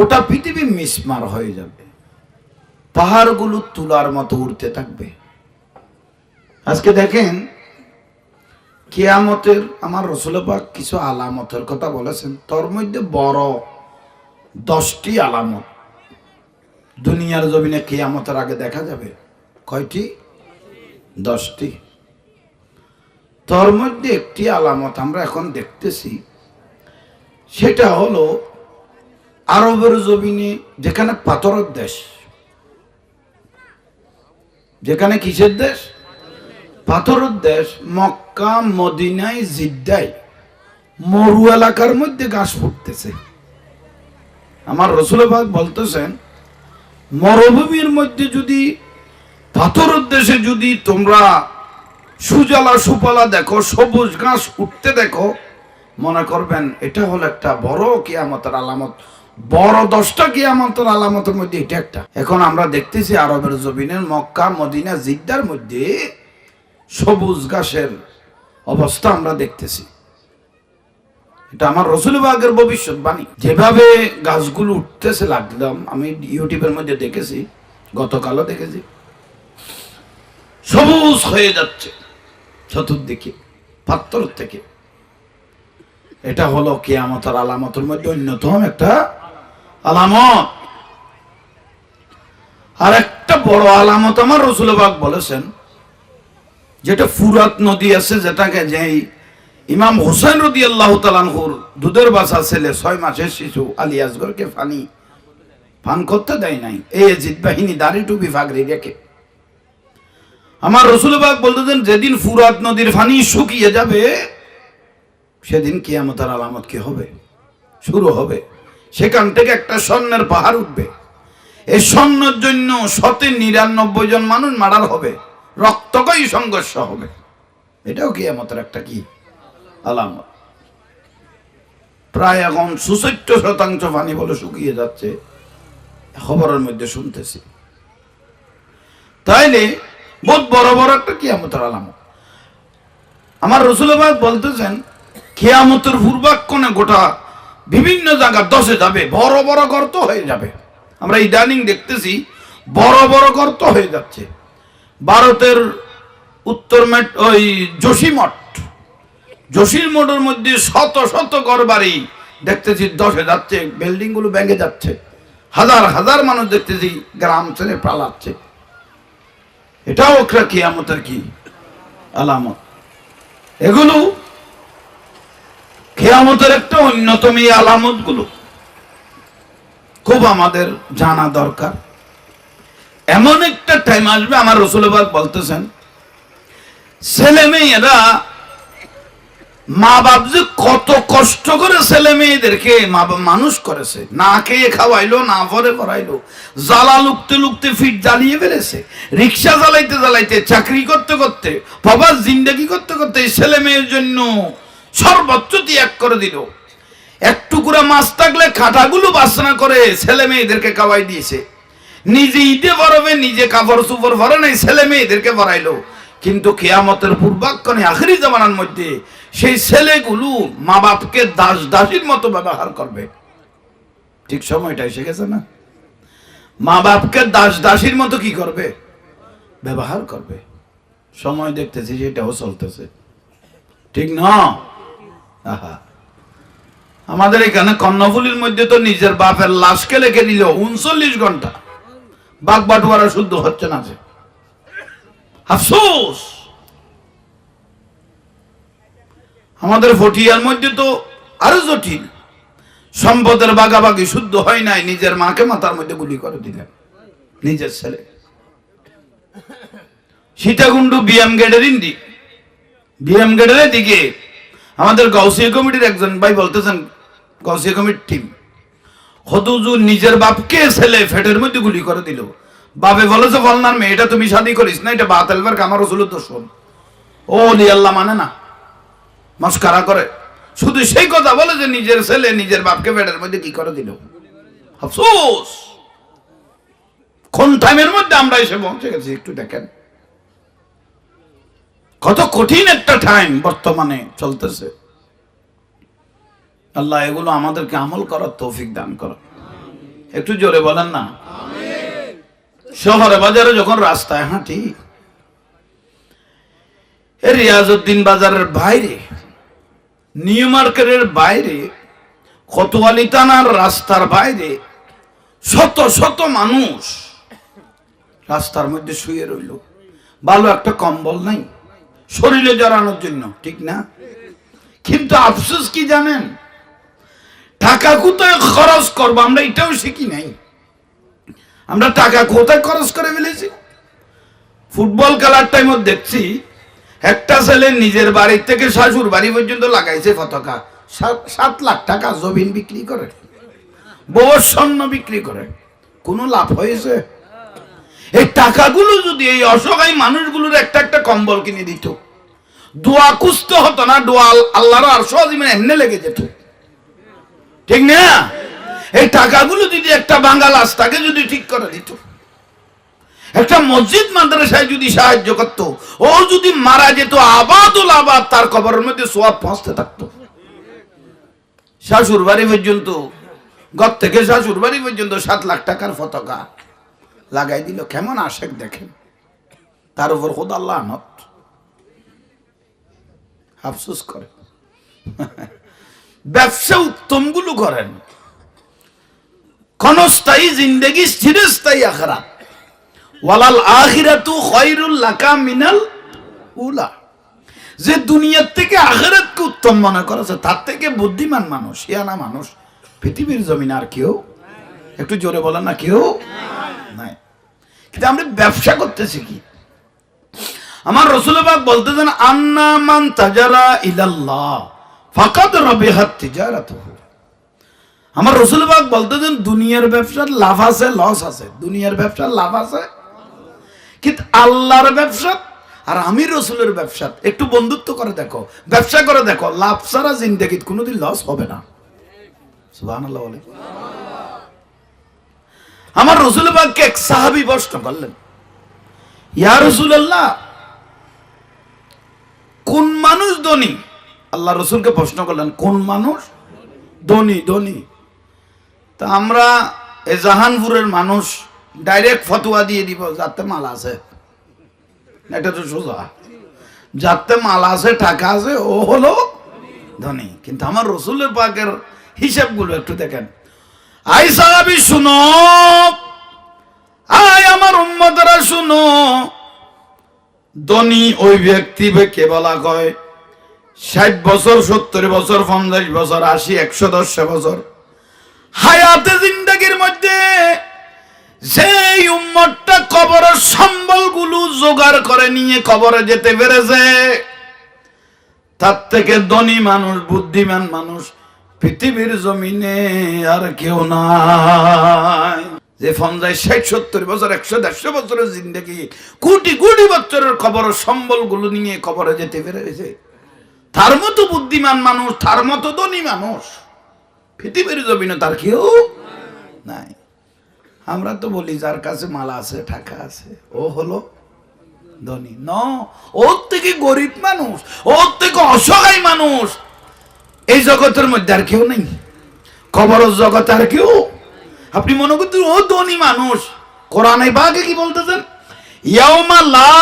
গোটা পৃথিবী মিসমার হয়ে যাবে। পাহাড়গুলো তুলার মতো উড়তে থাকবে। আজকে দেখেন, কেয়ামতের, আমার রসুলবাগ কিছু আলামতের কথা বলেছেন। তোর মধ্যে বড় দশটি আলামত। দুনিয়ার জমিনে কেয়ামতের আগে দেখা যাবে। কয়টি? দশটি। তোর মধ্যে একটি আলামত আমরা এখন দেখতেছি, সেটা হলো আরবের জমিনে যেখানে পাথরের দেশ, যেখানে কিসের দেশ? পাথরের দেশ, মক্কা, মদিনায় জিদ্দায় মরু এলাকার মধ্যে ঘাস ফুটতেছে। আমার রসুলবাগ বলতেছেন, মরুভূমির মধ্যে যদি পাথরের দেশে যদি তোমরা সুজলা সুপালা দেখো, সবুজ ঘাস উঠতে দেখো, মনে করবেন এটা হলো একটা বড় কিয়ামতের আলামত। বড় দশটা কিয়ামতের আলামতের মধ্যে এটা একটা। এখন আমরা দেখতেছি আরবের জমিনের মক্কা, মদিনা, জিদ্দার মধ্যে সবুজ ঘাসের অবস্থা আমরা দেখতেছি। এটা আমার রসুলবাগের ভবিষ্যৎবাণী যেভাবে গাছগুলো উঠতেছে লাগলাম আমি ইউটিউবের মধ্যে দেখেছি, গতকালও দেখেছি। সবুজ হয়ে যাচ্ছে চতুর্দিকে, পাত্তর থেকে। এটা হলো কেয়ামতের আলামতের মধ্যে অন্যতম একটা আলামত। আর একটা বড় আলামত আমার রসুলবাগ বলেছেন, যেটা ফুরাত নদী আছে, যেটাকে যেই ইমাম হোসেন রদি আল্লাহ তালানহুর দুধের বাসা ছেলে ছয় মাসের শিশু আলী আসগরকে ফানি পান করতে দেয় নাই। এই জিদ বাহিনী দাড়ি টুপি ফাগরি রেখে। আমার রসুলবাগ বলতেছেন, যেদিন ফুরাত নদীর ফানি শুকিয়ে যাবে, সেদিন কিয়ামতার আলামত কি হবে? শুরু হবে। সেখান থেকে একটা স্বর্ণের পাহাড় উঠবে। এই স্বর্ণের জন্য শতে নিরানব্বই জন মানুষ মারার হবে। রক্তকই সংঘর্ষ হবে। এটাও কিয়ামতের একটা কি? আলামত। প্রায় এখন সুষট্ট শতাংশ পানি বলে শুকিয়ে যাচ্ছে। খবরের মধ্যে শুনতেছি। তাইলে বহুত বড় বড় একটা কিয়ামতের আলামত। আমার রসুলবাদ বলতেছেন, কেয়ামতের পূর্বাক্ষণে গোটা বিভিন্ন জায়গা দশে যাবে, বড় বড় গর্ত হয়ে যাবে। আমরা ইদানিং দেখতেছি, বড় বড় গর্ত হয়ে যাচ্ছে। ভারতের উত্তর মেট ওই যোশীমঠ যোশীর মঠের মধ্যে শত শত ঘর বাড়ি দেখতেছি, দশে যাচ্ছে বিল্ডিংগুলো ভেঙে যাচ্ছে। হাজার হাজার মানুষ দেখতেছি, গ্রাম ছেড়ে পালাচ্ছে। এটাও একটা কিয়ামতের কি আলামত। এগুলো কেয়ামতের একটা অন্যতম এই আলামতগুলো খুব আমাদের জানা দরকার। এমন একটা টাইম আসবে, আমার রসুলবাদ বলতেছেন, ছেলে মেয়েরা মা বাপ যে কত কষ্ট করে ছেলে মেয়েদেরকে মা বাপ মানুষ করেছে, না খেয়ে খাওয়াইলো, না ভরে পড়াইলো জ্বালা লুকতে লুকতে ফিট জ্বালিয়ে ফেলেছে, রিক্সা জ্বালাইতে জ্বালাইতে, চাকরি করতে করতে, বাবার জিন্দেগি করতে করতে এই ছেলে মেয়ের জন্য সর্বোচ্চ ত্যাগ করে দিল। এক টুকরা মাছ থাকলে কাঁটাগুলো বাসনা করে ছেলে মেয়েদেরকে খাওয়াই দিয়েছে। নিজে ঈদে ভরবে, নিজে কাপড় চুপড় ভরে নাই, ছেলে মেয়েদেরকে ভরাইলো। কিন্তু কেয়ামতের পূর্বাক্ষণে, আখেরি জামানার মধ্যে সেই ছেলেগুলো মা বাপকে দাস দাসীর মতো ব্যবহার করবে। ঠিক সময়টা এসে গেছে না? মা বাপকে দাস দাসীর মতো কি করবে? ব্যবহার করবে। সময় দেখতেছি যে সেটাও চলতেছে। ঠিক না? আমাদের এখানে কর্ণফুলির মধ্যে তো নিজের বাপের লাশকে লেখে দিল উনচল্লিশ ঘণ্টা। বাঘ বাটুয়ারা শুদ্ধ হচ্ছে না যে। আফসোস! আমাদের ফটিয়ার মধ্যে তো আরও জটিল। সম্পদের বাগাবাগি শুদ্ধ হয় নাই, নিজের মাকে মাথার মধ্যে গুলি করে দিলেন। নিজের ছেলে। সীতাকুণ্ড বিএম গেটের ইন্দি। বিএম গেটের দিকে আমাদের গৌসিয়া কমিটির একজন ভাই বলতেছেন গৌসিয়া কমিটির টিম হতুজু নিজের বাপকে ছেলে ফেটের মধ্যে গুলি করে দিল। বাপে বলেছে ফলনার মেয়েটা তুমি শাদি করিস না, এটা বাতেলবার কামার রসুল শোন। ও লি আল্লাহ মানে না। মস্কারা করে। শুধু সেই কথা বলে যে, নিজের ছেলে, নিজের বাপকে ফেটের মধ্যে কি করে দিল? আফসোস! কোন টাইমের মধ্যে আমরা এসে পৌঁছে গেছি, একটু দেখেন। কত কঠিন একটা টাইম বর্তমানে চলতেছে। আল্লাহ, এগুলো আমাদেরকে আমল করার তৌফিক দান করো। একটু জোরে বলেন না? শহরে বাজারে যখন রাস্তায় হাঁটি এ রিয়াজউদ্দিন বাজারের বাইরে, নিউ মার্কেটের বাইরে, কতোয়ালি থানার রাস্তার বাইরে শত শত মানুষ রাস্তার মধ্যে শুয়ে রইল। ভালো একটা কম্বল নাই। শরীরে জড়ানোর জন্য, ঠিক না? কিন্তু আফসোস কি জানেন? টাকা কোথায় খরচ করব? আমরা এটাও শিখি নাই। আমরা টাকা কোথায় খরচ করে ফেলেছি? ফুটবল খেলার টাইমও দেখছি, একটা ছেলে নিজের বাড়ি থেকে শাশুর বাড়ি পর্যন্ত লাগাইছে পতাকা। সাত- সাত লাখ টাকা জমিন বিক্রি করে। বউর স্বর্ণ বিক্রি করে। কোনো লাভ হয়েছে? এই টাকাগুলো যদি এই অসহায় মানুষগুলোর একটা একটা কম্বল কিনে দিত, দোয়া কুস্ত হতো না, দোয়া আল্লাহর আর সহজিমে এমনি লেগে যেত। ঠিক না? এই টাকাগুলো যদি একটা বাঙ্গাল আস্তাকে যদি ঠিক করে দিত, একটা মসজিদ মাদ্রাসায় যদি সাহায্য করতো, ও যদি মারা যেত, আবাদুল আবাদ তার কবরের মধ্যে সোয়াব পৌঁছতে থাকতো। শাশুর বাড়ি পর্যন্ত, গত থেকে শাশুর বাড়ি পর্যন্ত সাত লাখ টাকার পতাকা লাগাই দিল, কেমন আশেক দেখেন? তার উপর খোদ আল্লাহ আনত আফসোস করে। ব্যবসা উত্তমগুলো করেন। ক্ষণস্থায়ী জিন্দেগি, স্থিরস্থায়ী আখরা ওয়ালাল আখিরাতু খয়রুল লাকা মিনাল উলা। যে দুনিয়ার থেকে আখেরাতকে উত্তম মনে করেছে, তার থেকে বুদ্ধিমান মানুষ, শিয়ানা মানুষ, পৃথিবীর জমিন আর কেউ? একটু জোরে বলেন না, কেউ? কিন্তু আমরা ব্যবসা করতেছি কি? আমার রসুলবাগ বলতেছেন, আন্না মান তাজারা ইলাল্লাহ, ফাকাদ রবিহাত তিজারাতুহু। আমার রসুলবাগ বলতেছেন, দুনিয়ার ব্যবসার লাভ আছে, লস আছে। দুনিয়ার ব্যবসার লাভ আছে, কিন্তু আল্লাহর ব্যবসা আর আমি রসুলের ব্যবসা। একটু বন্ধুত্ব করে দেখো, ব্যবসা করে দেখো, লাভ ছাড়া জিন্দগিত কোনোদিন লস হবে না। সুবহানাল্লাহ বলে। আমার রসুল বাগকে এক সাহাবি প্রশ্ন করলেন, ইয়া রসুল্লাহ কোন মানুষ ধনী? আল্লাহ রসুলকে প্রশ্ন করলেন, কোন মানুষ? ধনী ধনী। তা আমরা এ জাহানপুরের মানুষ ডাইরেক্ট ফতোয়া দিয়ে দিব, যাতে মাল আছে। এটা তো সোজা। যাতে মাল আছে, টাকা আছে, ও হলো ধনী। কিন্তু আমার রসুলের পাকের হিসাবগুলো একটু দেখেন। আই সাহাবি, শুনো। আয় আমার উম্মতরা, শুনো। ধনী ওই ব্যক্তি বলা কয়? ষাট বছর, সত্তর বছর, পঞ্চাশ বছর, আশি, একশো দশ বছর। হায়াতে জিন্দগির মধ্যে সেই উম্মতটা কবরের সম্বলগুলো জোগাড় করে নিয়ে কবরে যেতে পেরেছে। তার থেকে ধনী মানুষ, বুদ্ধিমান মানুষ পৃথিবীর জমিনে আর কেউ নাই। যে পঞ্চাশ ষাট, সত্তর বছর, একশো, দেড়শো বছরের জিন্দগি, কোটি কোটি বছরের খবর সম্বলগুলো নিয়ে খবরে যেতে পেরেছে তার মতো বুদ্ধিমান মানুষ, তার মতো ধনী মানুষ, পৃথিবীর জমিনে তার কেউ নাই। আমরা তো বলি, যার কাছে মালা আছে, টাকা আছে, ও হলো ধনী। ন, ওর থেকে গরিব মানুষ, ওর থেকে অসহায় মানুষ এই জগতের মধ্যে আর কেউ নেই। খবর জগৎ আর কেউ। আপনি মনে করতেন ও ধনী মানুষ। কোরআনে বাগে কি বলতেছেন? ইয়াউমা লা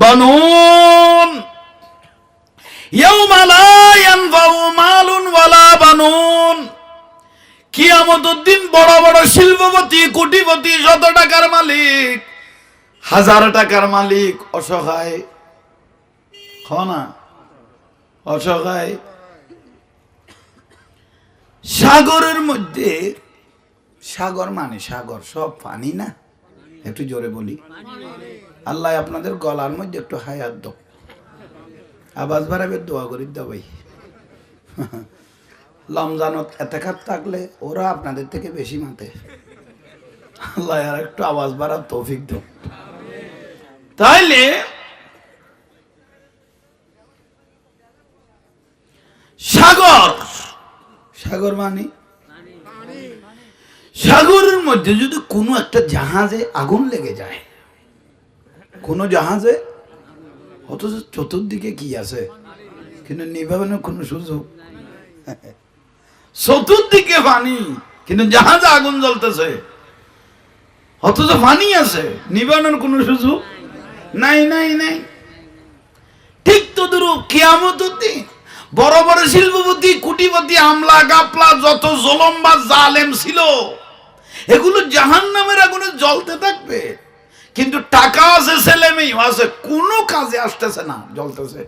বানুন। বানুন। দিন বড় বড় শিল্পপতি, কোটিপতি শত টাকার মালিক, হাজার টাকার মালিক অসহায়। না। অসহায়। সাগরের মধ্যে, সাগর মানে সাগর, সব পানি না? একটু জোরে বলি। আল্লাহ আপনাদের গলার মধ্যে একটু হায়াত দাও। আবাজ বাড়াবে, দোয়া করি দাও ভাই। লমজানত এতেকাত থাকলে ওরা আপনাদের থেকে বেশি মাতে। আল্লাহ আর একটু আওয়াজ বাড়ার তৌফিক দাও। তাইলে সাগর। সাগর মানে? সাগরের মধ্যে যদি কোনো একটা জাহাজে আগুন লেগে যায় কোনো জাহাজে অথচ চতুর্দিকে কি আছে? কিন্তু নিভাবেন কোনো সুযোগ। চতুর্দিকে পানি কিন্তু জাহাজে আগুন জ্বলতেছে। অথচ পানি আছে নিবানোর কোনো সুযোগ নাই নাই নাই। ঠিক তো দুরূপ কিয়ামত দিন বড় বড় শিল্পপতি, কুটিপতি, আমলা, গাপলা, যত জলম্বা জালেম ছিল, এগুলো জাহান নামের আগুনে জ্বলতে থাকবে। কিন্তু টাকা আছে, ছেলে মেয়ে আছে, কোনো কাজে আসতেছে না, জ্বলতেছে।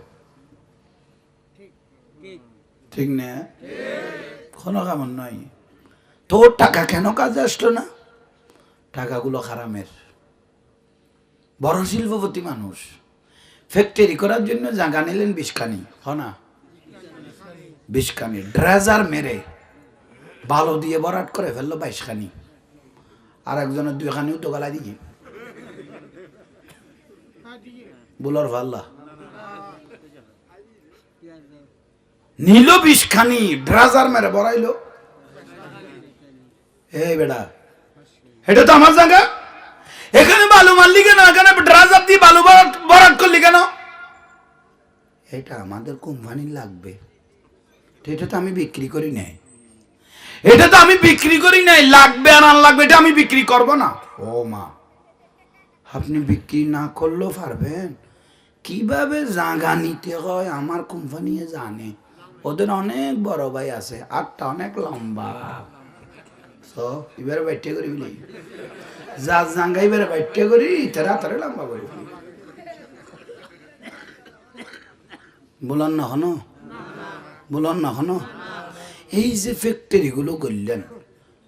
ঠিক না? কোনো কেমন নয় তোর টাকা কেন কাজে আসলো না? টাকাগুলো খারামের বড় শিল্পপতি মানুষ। ফ্যাক্টরি করার জন্য জাগা নিলেন বিষখানি হ বিষখানি ড্রেজার মেরে বালো দিয়ে বরাট করে ফেলল বাইশখানি। আর একজনের দুইখানিও তো গালা দিয়ে। বুলর ভাল্লা নিল বিষখানি ড্রাজার মেরে বড়াইলো। এই বেড়া এটা তো আমার জায়গা। এখানে বালু মারলি কেন? এখানে ড্রাজার দিয়ে বালু ভরাট করলি কেন? এটা আমাদের কোম্পানি লাগবে। এটা তো আমি বিক্রি করি নাই। এটা তো আমি বিক্রি করি নাই, লাগবে আর লাগবে এটা আমি বিক্রি করব না। ও মা, আপনি বিক্রি না করলেও পারবেন। কীভাবে জাগা নিতে হয়, আমার কোম্পানি জানে। ওদের অনেক বড় ভাই আছে, আটটা অনেক লম্বা। সো এবারে বাইটে করি বলি যা জাঙ্গা এবারে বাইটে করি, তারা তারা লম্বা করি বলান না, হনো। বলান না হনো এই যে ফ্যাক্টরিগুলো করলেন,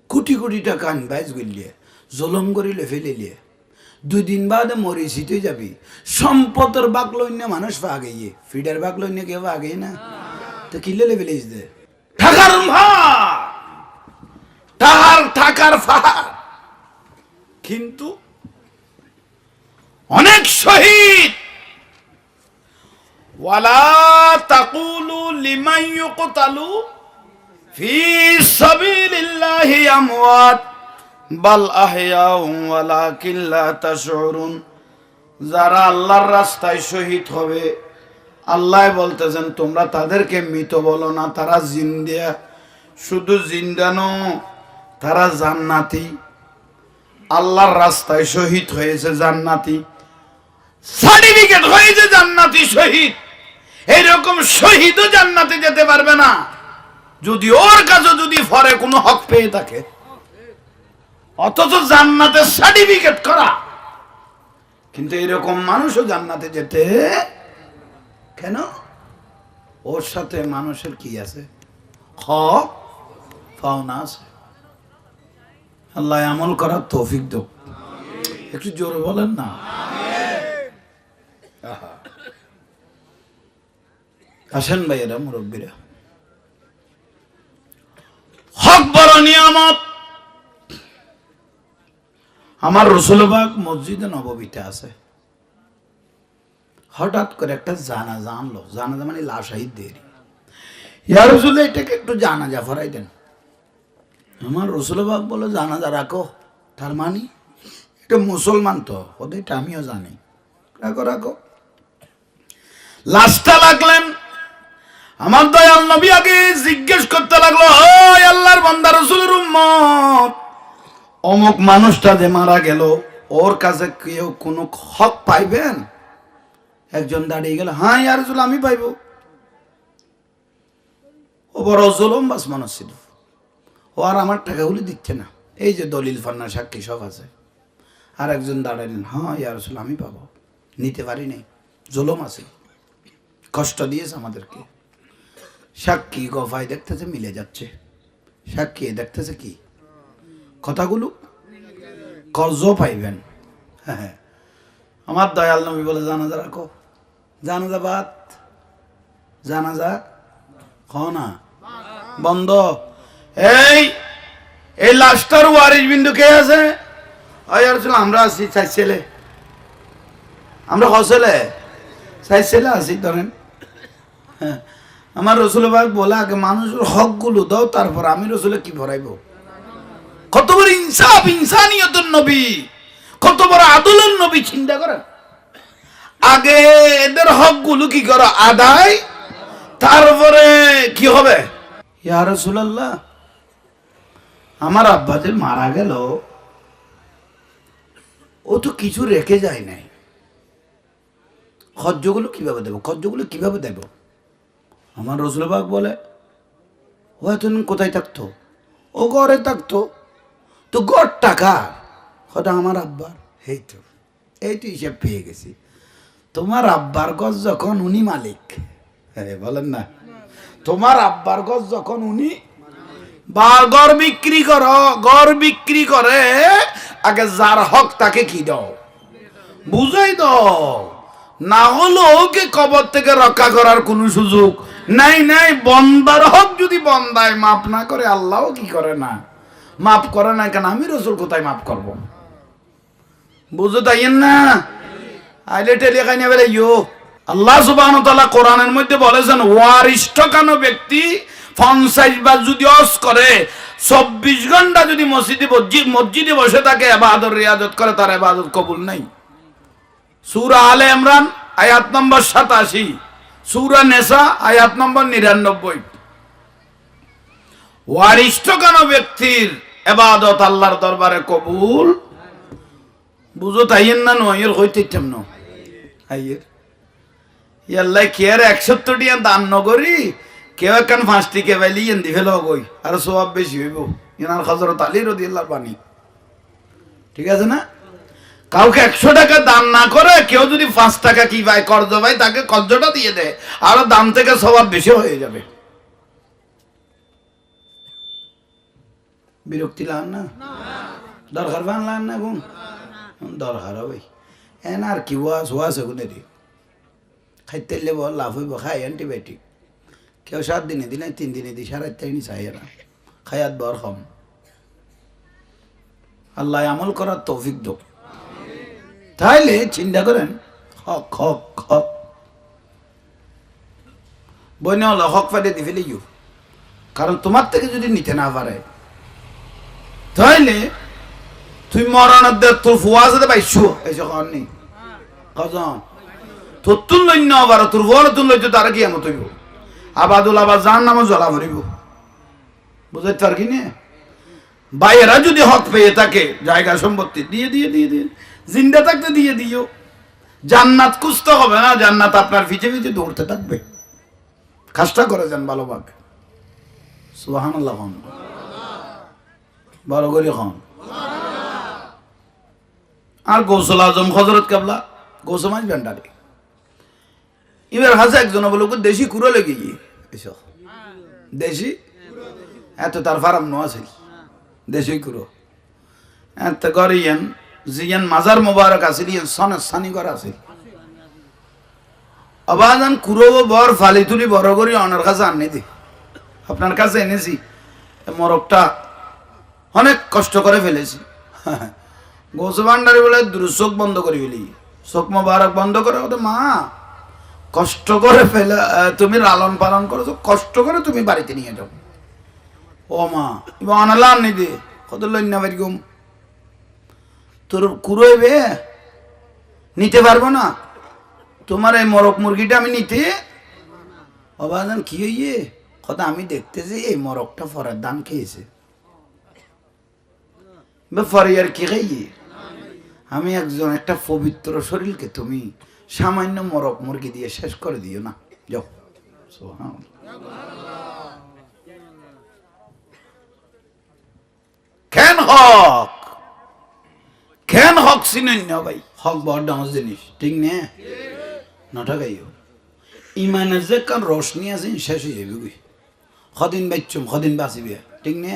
কোটি কোটি টাকা আনবাইজ করলে, জলম করিলে ফেলিলে, দুদিন বাদে মরি শীতে যাবি। সম্পদের বাক লইনে মানুষ পাগেইয়ে ফিডার বাক লইনে কেউ আগে না। তো কিলে লেভেলিস দে টাকার ভার! তাহার টাকার ফাহার! কিন্তু অনেক শহীদ! ওয়ালা তাকুলু লিমান ইউকতালু ফি সাবিলিল্লাহি আমওয়াত, বাল আহয়াউ ওয়ালাকিন লা তাশউরুন। যারা আল্লাহর রাস্তায় শহীদ হবে, আল্লাহ বলতেছেন, তোমরা তাদেরকে মৃত বলো না, তারা জিন্দা। শুধু জিন্দানো তারা জান্নাতি। আল্লাহর রাস্তায় শহীদ হয়েছে জান্নাতি। সার্টিফিকেট হয়েছে জান্নাতি শহীদ। এইরকম শহীদও জান্নাতে যেতে পারবে না। যদি ওর কাছে যদি ফরে কোনো হক পেয়ে থাকে, অথচ জান্নাতের সার্টিফিকেট করা। কিন্তু এরকম মানুষও জান্নাতে যেতে কেন? ওর সাথে মানুষের কি আছে? হক, পাওনা আছে। আল্লাহ আমল করার তৌফিক দো একটু জোরে বলেন না? আহা। আসেন ভাইয়েরা, মুরব্বীরা। হক বড় নিয়ামত। আমার রসুলবাগ মসজিদে নববীতে আছে। হঠাৎ করে একটা জানাজা আনলো। জানাজা মানে লাশাহিদ দেরি। ইয়া রসুল, এটাকে একটু জানাজা ফরাই দেন। আমার রসুলবাগ বলে জানাজা রাখো। তার মানে এটা মুসলমান তো, ওদের আমিও জানি। রাখো রাখো। লাশটা লাগলেন আমার দয়াল নবী আগে জিজ্ঞেস করতে লাগল, ওই আল্লাহর বান্দা রসুলের উম্মত। অমুক মানুষটা যে মারা গেল, ওর কাছে কেউ কোনো হক পাইবেন? একজন দাঁড়িয়ে গেল হ্যাঁ ইয়ার রসুল, আমি পাইব। ও বড় জলম, বাস মানুষ ছিল ও আর আমার টাকাগুলি দিচ্ছে না। এই যে দলিল, ফান্না, সাক্ষী সব আছে। আর একজন দাঁড়ালেন হ্যাঁ ইয়ার রসুল, আমি পাবো। নিতে পারি নাই জলম আছে। কষ্ট দিয়েছে আমাদেরকে। সাক্ষী গফায় দেখতেছে, মিলে যাচ্ছে। সাক্ষী দেখতেছে কি? কথাগুলো কর্জ পাইবেন। হ্যাঁ হ্যাঁ। আমার দয়াল নবী বলে, জানাজা রাখো। জানাজা বাদ। জানাজা খ না। বন্ধ। এই এই লাস্টার ওয়ারিস বিন্দু কে আছে? আমরা আছি চাই ছেলে। আমরা হসেলে চাই ছেলে আছি, ধরেন। হ্যাঁ। আমার রসুলবাগ বলে, আগে মানুষের হকগুলো দাও, তারপর আমি রসুলে কি ভরাইব? কত বড় ইনসাফ ইনসানিয়তের নবী, কত বড় আদলের নবী, চিন্তা করেন। আগে এদের হকগুলো কি করো? আদায়, তারপরে কি হবে? ইয়া রাসূলুল্লাহ, আমার আব্বা যে মারা গেল, ও তো কিছু রেখে যায় নাই। খরচগুলো কীভাবে দেবো? খরচগুলো কীভাবে দেব? আমার রসুলবাগ বলে, ও এতদিন কোথায় থাকতো? ও ঘরে থাকতো। তো গড় টাকা হয়তো আমার আব্বার। এই তো এই তো হিসেব পেয়ে গেছি। তোমার আব্বার গজ যখন উনি মালিক। হ্যাঁ বলেন না। তোমার আব্বার গজ যখন উনি বা গড় বিক্রি করো গড় বিক্রি করে, আগে যার হক তাকে কি দাও? বুঝাই দাও। না হলো ওকে কবর থেকে রক্ষা করার কোনো সুযোগ নাই নাই, বন্দার হক যদি বন্দায় মাফ না করে, আল্লাহও কি করে না? মাফ করে না কেন? আমি রসুল কোথায় মাফ করব? বুঝো তাইয়েন না? আইলে টেলে খাই নেবে ইয়ো। আল্লাহ সুবাহ কোরআনের মধ্যে বলেছেন ওয়ারিষ্ঠ কেন ব্যক্তি ফনসাইজ বা যদি অস করে, চব্বিশ ঘণ্টা যদি মসজিদে মসজিদ বসে থাকে আবাদত রিয়াজত করে, তার আবাদত কবুল নাই। সুরা আলে ইমরান, আয়াত নম্বর সাতাশি। সুরা নেশা আয়াত নম্বর নিরানব্বই। ওয়ারিষ্ঠ কেন ব্যক্তির এবাদত আল্লাহর দরবারে কবুল। বুঝো তাইয়েন না নয়ের হইতে ন। আইয়ের। ইয়াল্লাই কেয়ার একসত্তর টিয়া দান নগরি কেউ একখান ফাঁসটি কে বাইলি ইয়েন দি ফেলো গই আর সবাব বেশি হইব। ইনার হজরত আলী রদি আল্লাহর বাণী ঠিক আছে না? কাউকে একশো টাকা দান না করে কেউ যদি পাঁচ টাকা কি পায় কর্জ পায় তাকে কর্জটা দিয়ে দেয় আরও দাম থেকে স্বভাব বেশি হয়ে যাবে। বিরক্তি লান না? দরকার বান লান না গুণ দরকার হবে। এন আর কি ওয়াজ ওয়াজ এগুলো দি খাইতে লেব লাভ হইব, খাই অ্যান্টিবায়োটিক কেউ সাত দিনে দিলে, তিন দিনে দি সাড়ে চাইনি চাই না খায়াত বর কম আল্লাহ আমল করার তৌফিক দো তাইলে চিন্তা করেন হক হক হক বইনে হলো হক ফাটে দি ফেলে কারণ তোমার থেকে যদি নিতে না পারে, তাইলে তুই মরণের তোর ফুয়া সাথে পাইছো? এসে কর নেই কজন? তোর তুল লই না পারো তোর বড় তুল লইতে তারা কি এমন তৈব আবাদুল আবার যার নামও জ্বলা ভরিব। বুঝাইতে পার কি নিয়ে বাইরা যদি হক পেয়ে থাকে, জায়গা সম্পত্তি দিয়ে দিয়ে দিয়ে দিয়ে। জিন্দা থাকতে দিয়ে দিও। জান্নাত খুঁজতে হবে না, জান্নাত আপনার ফিচে ফিচে দৌড়তে থাকবে। কাজটা করে যান ভালোভাবে সুহান আল্লাহ খান বড় করে খান আর গৌসল আজম হজরত কাবলা গৌসমাজ ভান্ডারে এবার হাসে একজন বলে দেশি কুড়ো লেগে গিয়ে। দেশি? এত তার ফারাম নো আছে দেশি কুড়ো। এত করে ইয়ান জিয়ান মাজার মোবারক আছে ইয়ান করা আছে আবাজান কুড়ো বর ফালি তুলি বড় করি, অনার কাছে আনি দি। আপনার কাছে এনেছি মরকটা অনেক কষ্ট করে ফেলেছি। গোস ভান্ডারি বলে দ্রুত চোখ বন্ধ করে ফেলি চোখ মোবারক বন্ধ করে ওটা মা, কষ্ট করে ফেলে তুমি লালন পালন করেছ, কষ্ট করে তুমি বাড়িতে নিয়ে যাও। ও মা, এবার অনালাম নি দে, কত লইনা বাড়ি তোর কুড়োইবে? নিতে পারব না? তোমার এই মরক মুরগিটা আমি নিতে? অবাদান কি হইয়ে? কথা আমি দেখতেছি, এই মরকটা ফরার দান খেয়েছে। বা, ফরে আর কি খাইয়ে আমি একজন একটা পবিত্র শরীরকে তুমি সামান্য মরক মুরগি দিয়ে শেষ করে দিও না। যাও। কেন হক? কেন হক চিনেন না ভাই? হক বড় ডাঙর জিনিস, ঠিক নে? নঠাকাইও ইমানের যে কান রোশনি আছে শেষ হয়ে যাবে গুই কদিন বাচ্চুম কদিন বাঁচিবে। ঠিক নে?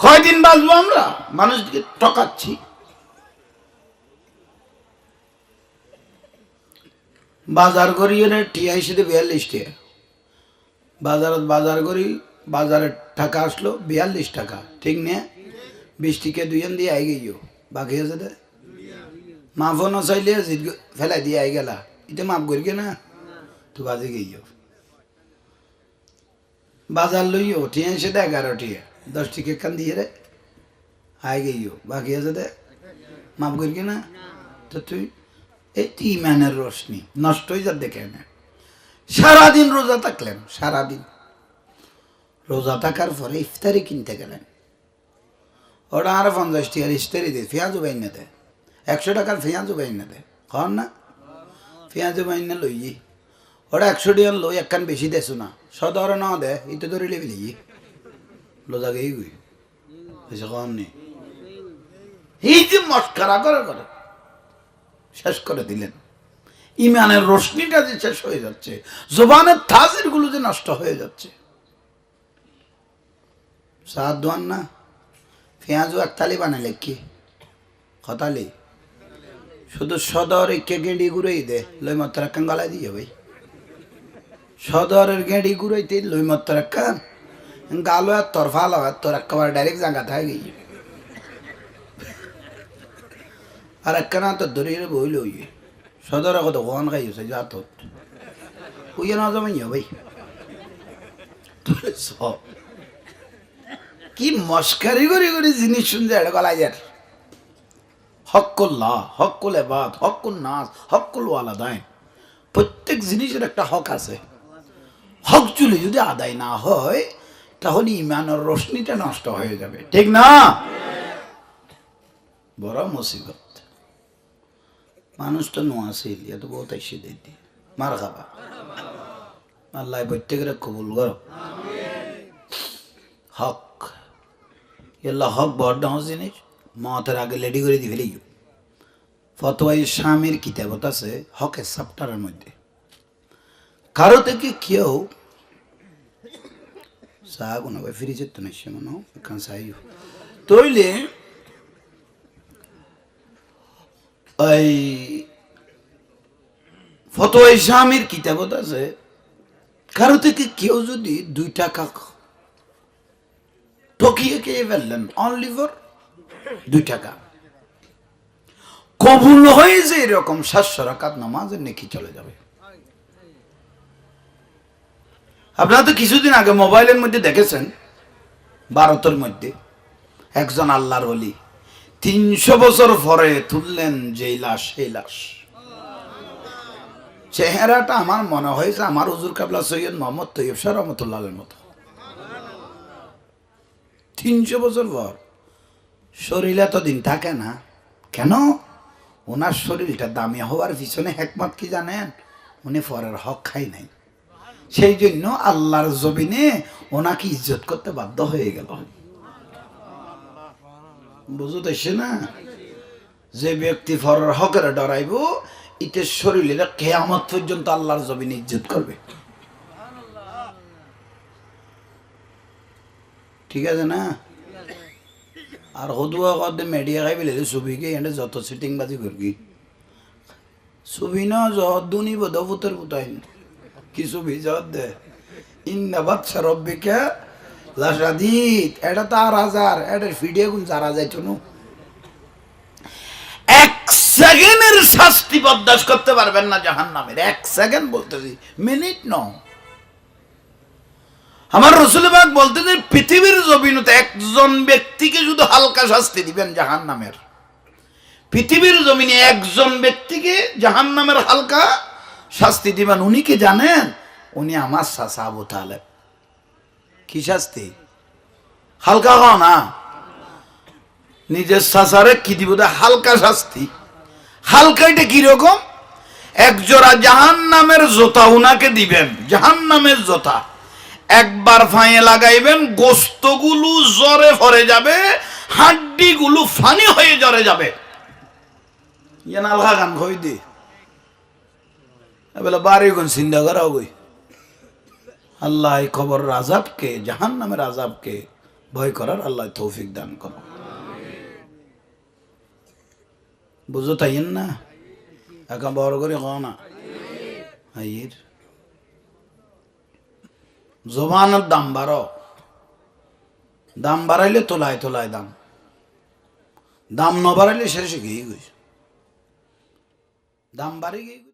কয়দিন বাঁচবো আমরা? মানুষকে ঠকাচ্ছি। বাজার করি টিয়া হিসেবে বিয়াল্লিশ টাকা বাজারত বাজার করি বাজারের টাকা আসলো, বিয়াল্লিশ টাকা। ঠিক নে? বিশ টিকে দুইজন দিয়ে আই গিয়েও বাকি আছে দে। মাফও নচাইলে জিত ফেলাই দিয়ে আই গেলা। এটা মাফ করি না? তো বাজে গিয়েও বাজার লইও টিয়া এসে দে এগারো টিয়া দশ টিকে কান দিয়ে রে আই গিয়েও বাকি আছে দে। মাফ করি না? তো তুই, এই তুই ইমানের রোশনি নষ্ট হয়ে যা দেখে না। সারাদিন রোজা থাকলেন, সারাদিন। রোজা থাকার পরে ইফতারি কিনতে গেলেন। ওটা আরও পঞ্চাশ টাকার ইফতারি দে পেঁয়াজও বাইনা দে একশো টাকার পেঁয়াজও বাইনা দে কন না? পেঁয়াজও বাইনা লইয়ে ওটা একশো টাকার লই, একখান বেশি দেছো না। সদর না দে, ইতো ধরে লেবি লিয়ে লোজা গেই বেশি কম নেই। এই যে মস্কারা, করে করে। শেষ করে দিলেন। ইমানের রশ্মিটা যে শেষ হয়ে যাচ্ছে, জবানের তাজিরগুলো যে নষ্ট হয়ে যাচ্ছে। দোয়ান না? পেঁয়াজও একতালি বানালে কি? কতালি শুধু সদরে কে গেঁড়ি গুড়াই দে, লই মাত্র একখান গলায় দিয়ে ভাই। সদরের গেঁড়ি গুড়াইতে লই মাত্র একখান গালো আর তোর ফালো আর তোর একেবারে ডাইরেক্ট জায়গা থাকে গিয়ে আর একখানা তো ধরে বই লই। সদর কত কখন খাইছে যা তো ওই না জমাইয়া ভাই। তোরে সব। কি মস্কারি করে করে জিনিস শুনছে, এটা গলায় যার হকুল্লাহ হকুল এবাদ হকুল নাস হকুল ওয়ালাদাইন। প্রত্যেক জিনিসের একটা হক আছে। হক চুলি যদি আদায় না হয়, তাহলে ইমানের রোশনিটা নষ্ট হয়ে যাবে। ঠিক না? বড় মুসিবত। মানুষ তো নোয়াছিল এত বহুত এসে দিদি মার খাবা। আল্লাহ প্রত্যেকের কবুল করো। হক এল্লা হক বড় জিনিস মতের আগে লেডি করে দি ফেলি ফতোয়াই স্বামীর কিতাবত আছে হকের সাপ্টারের মধ্যে। কারও থেকে কেউ চাহ কোনো ভাই ফিরিজের তো নিশ্চয় মনে এখান চাই তৈলে ওই ফতোয়াই স্বামীর কিতাবত আছে, কারও থেকে কেউ যদি দুই টাকা ঠকিয়ে খেয়ে ফেললেন? অনলি ফর দুই টাকা। কবুল হয়ে যে এরকম সাতশো রাকাত নামাজের নেকি চলে যাবে। আপনারা তো কিছুদিন আগে মোবাইলের মধ্যে দেখেছেন, ভারতের মধ্যে একজন আল্লাহর বলি তিনশো বছর পরে তুললেন যেই লাশ সেই লাশ। চেহারাটা আমার মনে হয়েছে, আমার হুজুর কাবলা সৈয়দ মোহাম্মদ তৈয়ব শাহ রহমতুল্লাহের মতো। তিনশো বছর পর। শরীর এতদিন থাকে না। কেন? ওনার শরীরটা দামি হওয়ার পিছনে একমত কি জানেন? উনি পরের হক খাই নাই। সেই জন্য আল্লাহর জমিনে ওনাকে ইজ্জত করতে বাধ্য হয়ে গেল। বুঝতেছে না? যে ব্যক্তি ফরের হকের ডরাইব ইতে শরীরে কেয়ামত পর্যন্ত আল্লাহর জমিনে ইজ্জত করবে। ঠিক আছে না? আর হদুয়া কদে মেডিয়া খাই পেলে ছবিকে এনে যত সিটিং বাজি করবি। ছবি না জহর দুনি বোধ পুতের পুতাই কি ছবি? জহর দে। ইন্না বাচ্চা রব্বিকে লাসাদিত এটা তো আর হাজার এটার ভিডিও গুণ যারা যাইতো নু এক সেকেন্ডের শাস্তি বরদাস্ত করতে পারবেন না জাহান নামের এক সেকেন্ড বলতেছি। মিনিট ন আমার রসুলবাগ বলতে যে পৃথিবীর জমিনতে একজন ব্যক্তিকে শুধু হালকা শাস্তি দিবেন জাহান নামের পৃথিবীর জমিনে একজন ব্যক্তিকে জাহান নামের হালকা শাস্তি দিবেন। উনি কি জানেন? উনি আমার চাচা আবু তালেব। কি শাস্তি? হালকা হও না। নিজের চাচারে কি দিব? হালকা শাস্তি। হালকা এটা কীরকম এক জোড়া জাহান নামের জোতা উনাকে দিবেন। জাহান নামের জোতা। একবার ফাঁয়ে লাগাইবেন, গোস্তগুলো জ্বরে ভরে যাবে, হাড্ডিগুলো ফানি হয়ে জ্বরে যাবে। আলহা গান কই দি? এবেলা চিন্তা করাও গই। আল্লাহ খবর আজাবকে জাহান নামের আজাবকে ভয় করার আল্লাহ তৌফিক দান করো বুঝো তাইয়েন না? একা বড় করে কও না? জবানের দাম বাড়ো দাম বাড়াইলে তোলায় তোলায় দাম। দাম ন বাড়াইলে শেষে গিয়ে গেছে। দাম বাড়ি গিয়ে